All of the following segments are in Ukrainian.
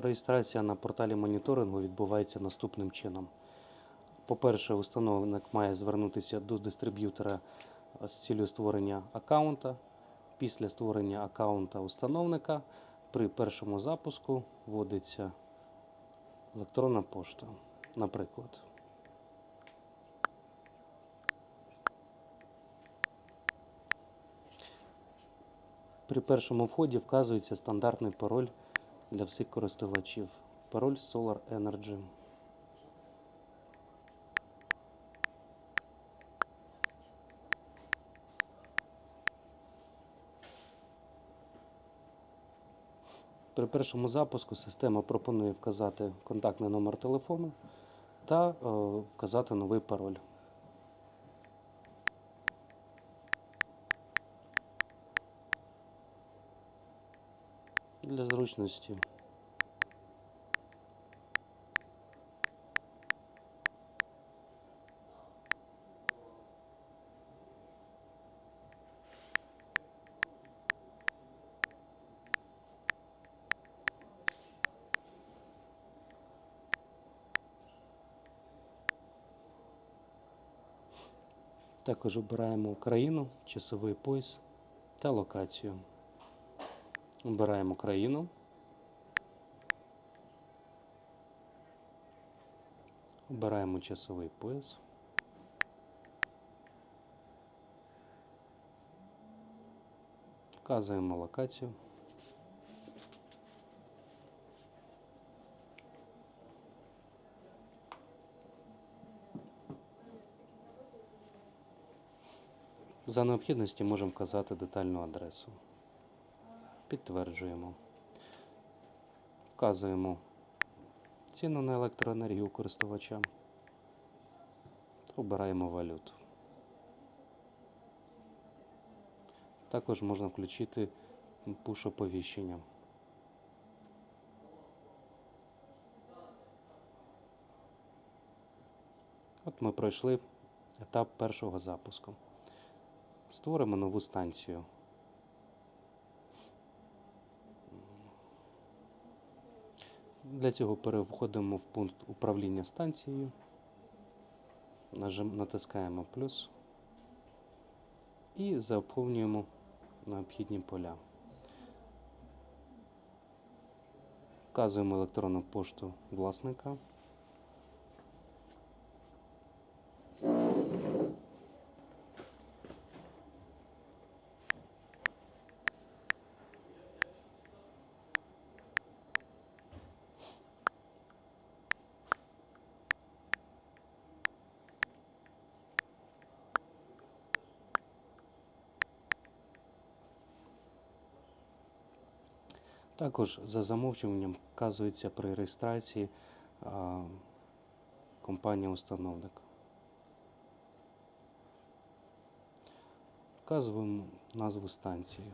Реєстрація на порталі моніторингу відбувається наступним чином. По-перше, установник має звернутися до дистриб'ютора з цілею створення аккаунта. Після створення аккаунта установника при першому запуску вводиться електронна пошта, наприклад. При першому вході вказується стандартний пароль для всіх користувачів. Пароль Solar Energy. При першому запуску система пропонує вказати контактний номер телефону та е, вказати новий пароль. Для зручності. Також обираємо країну, часовий пояс та локацію. Обираємо країну. Обираємо часовий пояс. Вказуємо локацію. За необхідності можемо вказати детальну адресу. Підтверджуємо. Вказуємо ціну на електроенергію користувача. Обираємо валюту. Також можна включити пуш-оповіщення. От ми пройшли етап першого запуску. Створимо нову станцію. Для цього переходимо в пункт управління станцією, натискаємо плюс і заповнюємо необхідні поля. Вказуємо електронну пошту власника. Також за замовчуванням вказується при реєстрації компанія-установник. Вказуємо назву станції.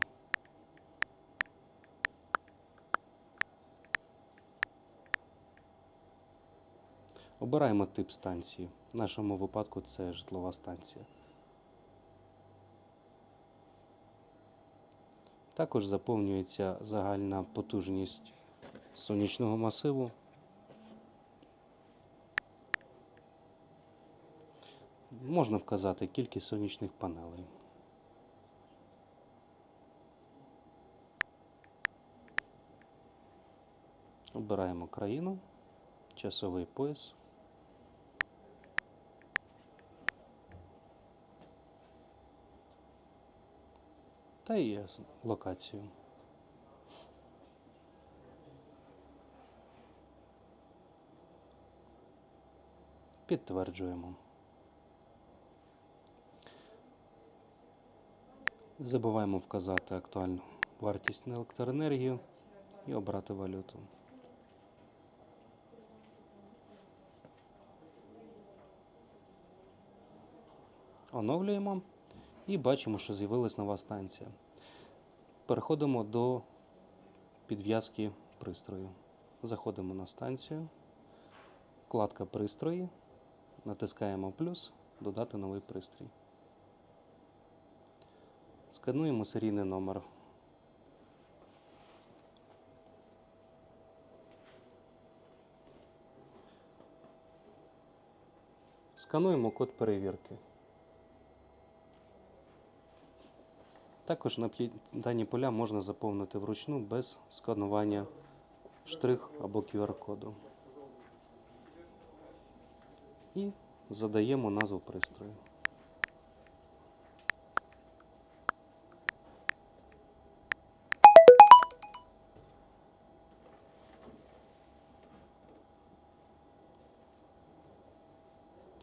Обираємо тип станції. В нашому випадку це житлова станція. Також заповнюється загальна потужність сонячного масиву. Можна вказати кількість сонячних панелей. Обираємо країну, часовий пояс. Та і локацію. Підтверджуємо. Забуваємо вказати актуальну вартість на електроенергію і обрати валюту. Оновлюємо і бачимо, що з'явилась нова станція. Переходимо до підв'язки пристрою. Заходимо на станцію, вкладка пристрої, натискаємо плюс, додати новий пристрій. Скануємо серійний номер. Скануємо код перевірки. Також необхід- дані поля можна заповнити вручну без сканування штрих або QR-коду. І задаємо назву пристрою.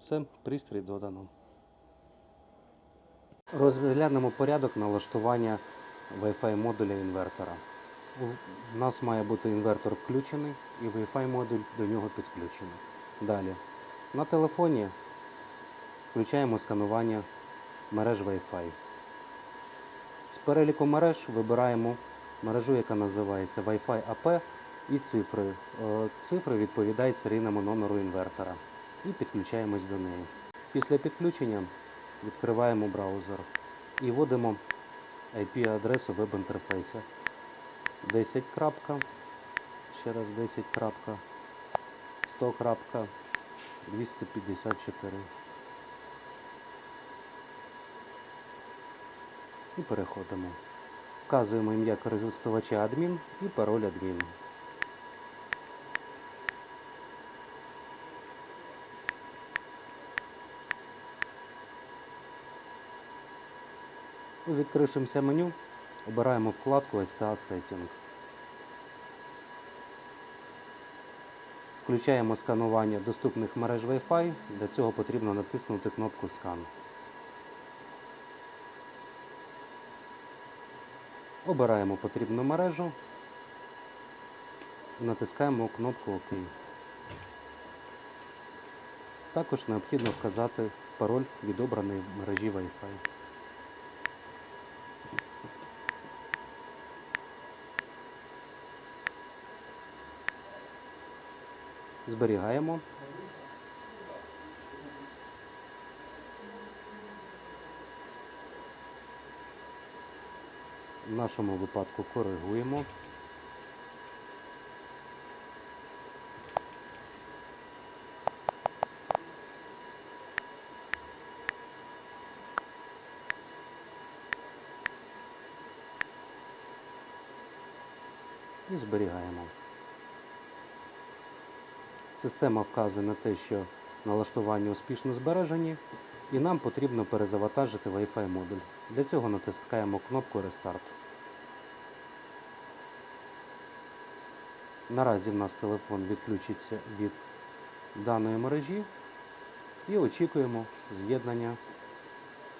Все, пристрій додано. Розглянемо порядок налаштування Wi-Fi модуля інвертора. У нас має бути інвертор включений і Wi-Fi модуль до нього підключений. Далі. На телефоні включаємо сканування мереж Wi-Fi. З переліку мереж вибираємо мережу, яка називається Wi-Fi AP і цифри. Е, Цифри відповідають серійному номеру інвертора і підключаємось до неї. Після підключення відкриваємо браузер і вводимо IP-адресу веб-інтерфейсу 10. крапка, ще раз 10. крапка, 100. крапка, 254. І переходимо. Вказуємо ім'я користувача адмін і пароль адмін. У відкрившемся меню обираємо вкладку STA Setting. Включаємо сканування доступних мереж Wi-Fi. Для цього потрібно натиснути кнопку Scan. Обираємо потрібну мережу і натискаємо кнопку ОК. Також необхідно вказати пароль від обраної мережі Wi-Fi. Зберігаємо. В нашому випадку коригуємо. І зберігаємо. Система вказує на те, що налаштування успішно збережені, і нам потрібно перезавантажити Wi-Fi модуль. Для цього натискаємо кнопку Restart. Наразі в нас телефон відключиться від даної мережі і очікуємо з'єднання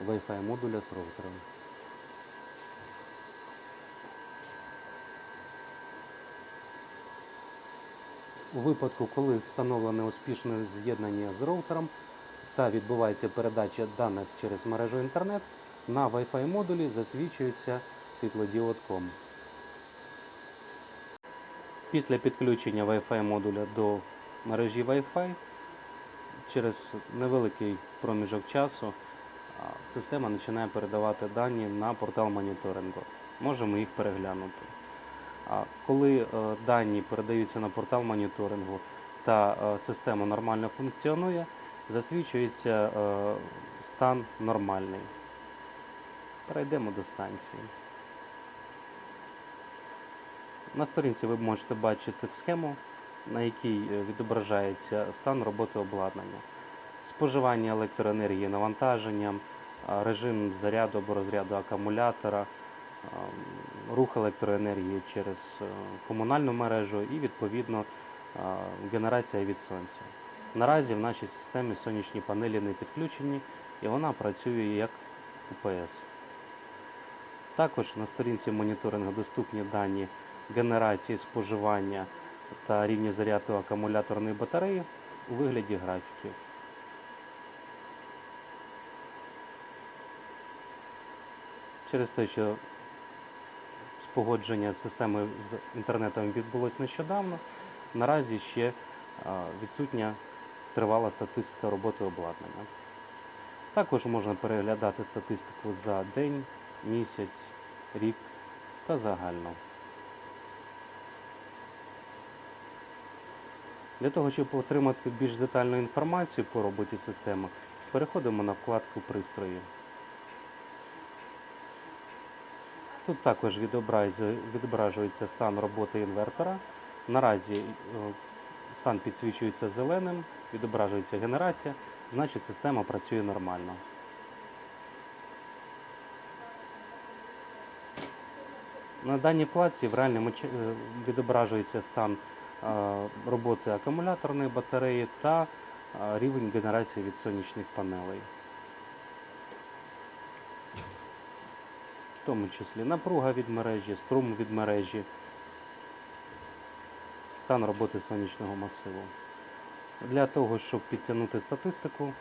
Wi-Fi модуля з роутером. У випадку, коли встановлене успішне з'єднання з роутером та відбувається передача даних через мережу інтернет, на Wi-Fi модулі засвічується світлодіод. Після підключення Wi-Fi модуля до мережі Wi-Fi через невеликий проміжок часу система починає передавати дані на портал моніторингу. Можемо їх переглянути. Коли е, дані передаються на портал моніторингу та е, система нормально функціонує, засвідчується е, стан нормальний. Перейдемо до станції. На сторінці ви можете бачити схему, на якій відображається стан роботи обладнання, споживання електроенергії навантаженням, режим заряду або розряду акумулятора, рух електроенергії через е, комунальну мережу і відповідно е, генерація від сонця. Наразі в нашій системі сонячні панелі не підключені і вона працює як УПС. Також на сторінці моніторингу доступні дані генерації споживання та рівні заряду акумуляторної батареї у вигляді графіків. Через те, що спогодження системи з інтернетом відбулось нещодавно, наразі ще відсутня тривала статистика роботи обладнання. Також можна переглядати статистику за день, місяць, рік та загально. Для того, щоб отримати більш детальну інформацію по роботі системи, переходимо на вкладку Пристрої. Тут також відображується стан роботи інвертора. Наразі е, стан підсвічується зеленим, відображується генерація, значить система працює нормально. На даній плаці в реальному е, відображується стан е, роботи акумуляторної батареї та рівень генерації від сонячних панелей. В тому числі напруга від мережі, струм від мережі, стан роботи сонячного масиву. Для того, щоб підтягнути статистику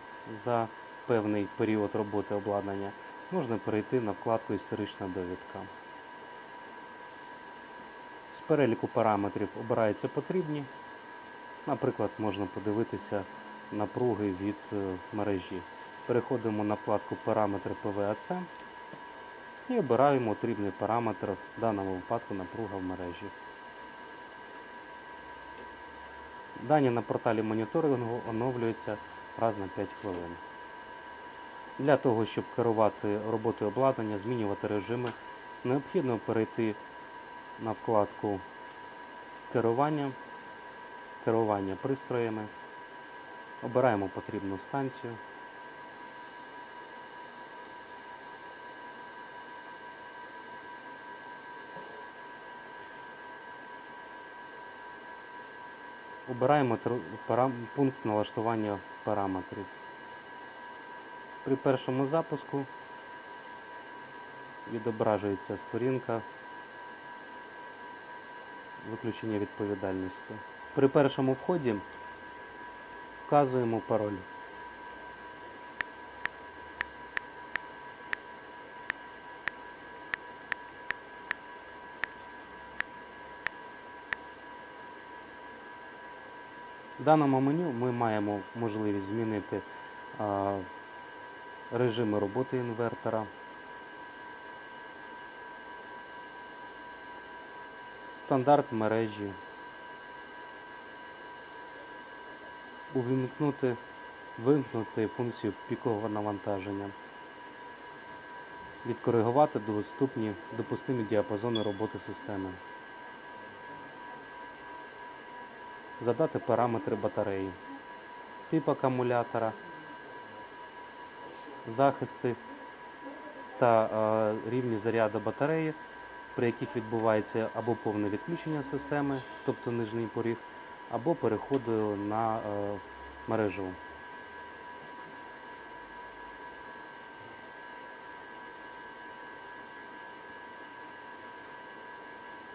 за певний період роботи обладнання, можна перейти на вкладку Історична довідка. З переліку параметрів обираються потрібні. Наприклад, можна подивитися напруги від е, мережі. Переходимо на вкладку Параметри ПВАЦ і обираємо потрібний параметр, в даному випадку напруга в мережі. Дані на порталі моніторингу оновлюються раз на 5 хвилин. Для того, щоб керувати роботою обладнання, змінювати режими, необхідно перейти на вкладку керування, керування пристроями. Обираємо потрібну станцію. Обираємо пункт налаштування параметрів. При першому запуску відображується сторінка виключення відповідальності. При першому вході вказуємо пароль. В даному меню ми маємо можливість змінити режими роботи інвертора, стандарт мережі, увімкнути, вимкнути функцію пікового навантаження, відкоригувати доступні допустимі діапазони роботи системи. Задати параметри батареї, тип акумулятора, захисти та е, рівні заряду батареї, при яких відбувається або повне відключення системи, тобто нижній поріг, або переходу на е, мережу.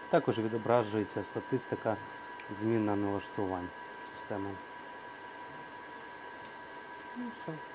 Також відображується статистика змін на налаштувань системи. Ну, все.